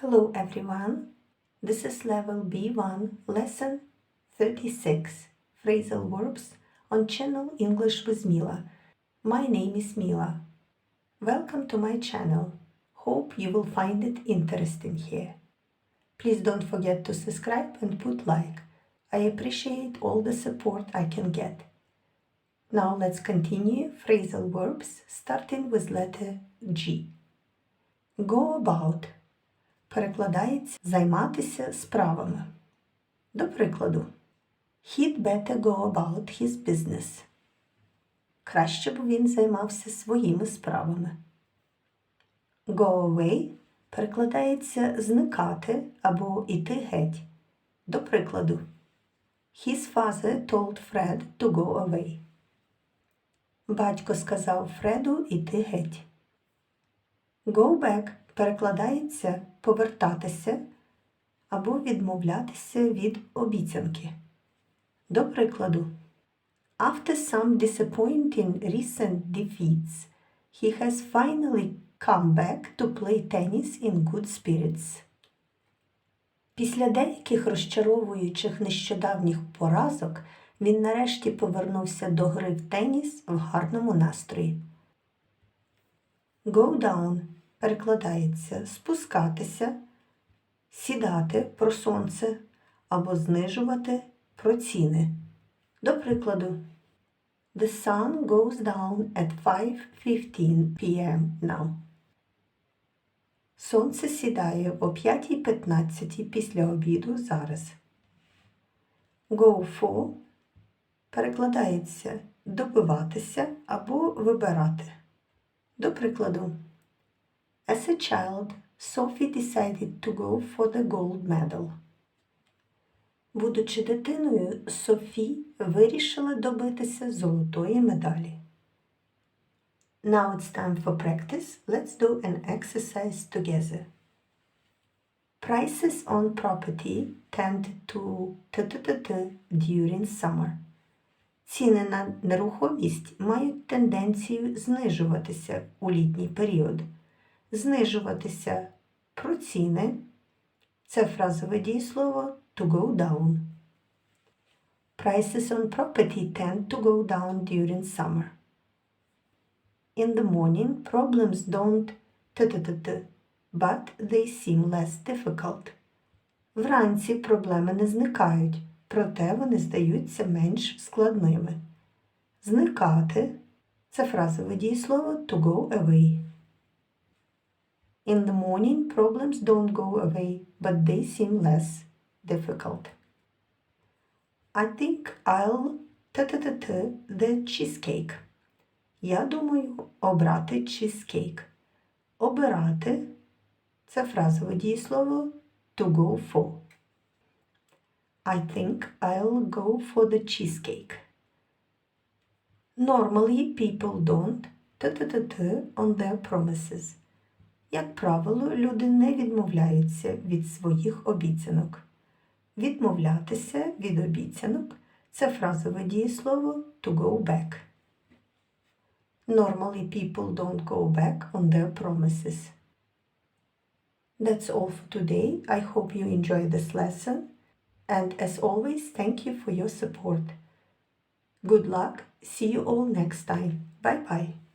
Hello everyone. This is level B1, lesson 36, phrasal verbs on channel English with Mila. My name is Mila. Welcome to my channel. Hope you will find it interesting here. Please don't forget to subscribe and put like. I appreciate all the support I can get. Now let's continue phrasal verbs starting with letter G. Go about перекладається займатися справами. До прикладу, He'd better go about his business. Краще б він займався своїми справами. Go away перекладається зникати або іти геть. До прикладу, His father told Fred to go away. Батько сказав Фреду іти геть. Go back перекладається повертатися або відмовлятися від обіцянки. До прикладу, After some disappointing recent defeats, he has finally come back to play tennis in good spirits. Після деяких розчаровуючих нещодавніх поразок він нарешті повернувся до гри в теніс в гарному настрої. Go down перекладається спускатися, сідати про сонце або знижувати про ціни. До прикладу, The sun goes down at 5.15 p.m. now. Сонце сідає о 5.15 після обіду зараз. Go for перекладається добиватися або вибирати. До прикладу, As a child, Sophie decided to go for the gold medal. Будучи дитиною, Софі вирішила добитися золотої медалі. Now it's time for practice. Let's do an exercise together. Prices on property tend to during summer. Ціни на нерухомість мають тенденцію знижуватися у літній період. Знижуватися про ціни це фразове дієслово to go down. Prices on property tend to go down during summer. In the morning, problems don't t-t-t-t, but they seem less difficult. Вранці проблеми не зникають, проте вони здаються менш складними. Зникати це фразове дієслово to go away. In the morning, problems don't go away, but they seem less difficult. I think I'll t-t-t-t the cheesecake. Я думаю обрати чизкейк. Обирати це фразове дієслово to go for. I think I'll go for the cheesecake. Normally people don't t-t-t-t on their promises. Як правило, люди не відмовляються від своїх обіцянок. Відмовлятися від обіцянок це фразове дієслово to go back. Normally people don't go back on their promises. That's all for today. I hope you enjoyed this lesson. And as always, thank you for your support. Good luck. See you all next time. Bye bye.